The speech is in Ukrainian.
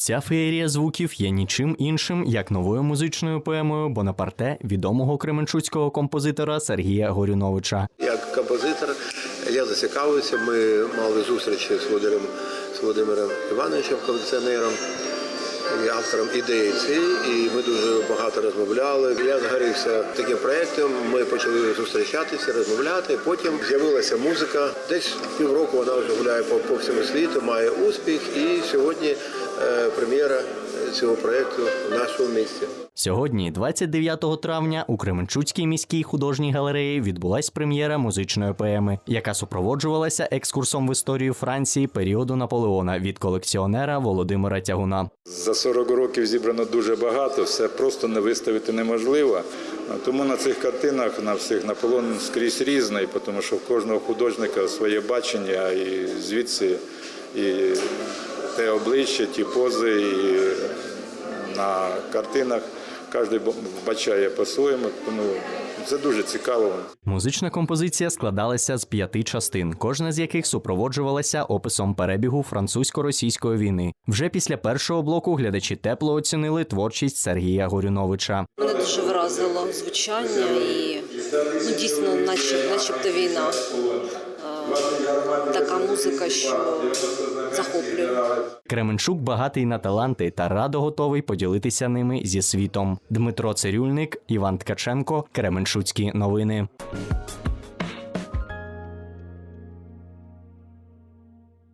Ця феєрія звуків є нічим іншим, як новою музичною поемою Бонапарте відомого кременчуцького композитора Сергія Горюновича. Як композитор я зацікавився. Ми мали зустрічі з Володимиром, Івановичем, колекціонером і автором ідеї цієї, і ми дуже багато розмовляли. Я згорівся таким проєктом. Ми почали зустрічатися, розмовляти. Потім з'явилася музика. Десь півроку вона вже гуляє по, по всьому світу, має успіх. І сьогодні е, прем'єра цього проєкту в нашому місті. Сьогодні, 29 травня, у Кременчуцькій міській художній галереї відбулась прем'єра музичної поеми, яка супроводжувалася екскурсом в історію Франції періоду Наполеона від колекціонера Володимира Тягуна. За 40 років зібрано дуже багато, все просто не виставити неможливо. Тому на цих картинах на всіх Наполеон скрізь різний, тому що в кожного художника своє бачення, і звідси і те обличчя, ті пози, і на картинах кожен бачає по-своєму, тому це дуже цікаво. Музична композиція складалася з п'яти частин, кожна з яких супроводжувалася описом перебігу французько-російської війни. Вже після першого блоку глядачі тепло оцінили творчість Сергія Горюновича. Мене дуже вразило звучання і ну, дійсно, наче, начебто війна. Музика, що захоплює. Кременчук багатий на таланти та радо готовий поділитися ними зі світом. Дмитро Цирюльник, Іван Ткаченко, Кременчуцькі новини.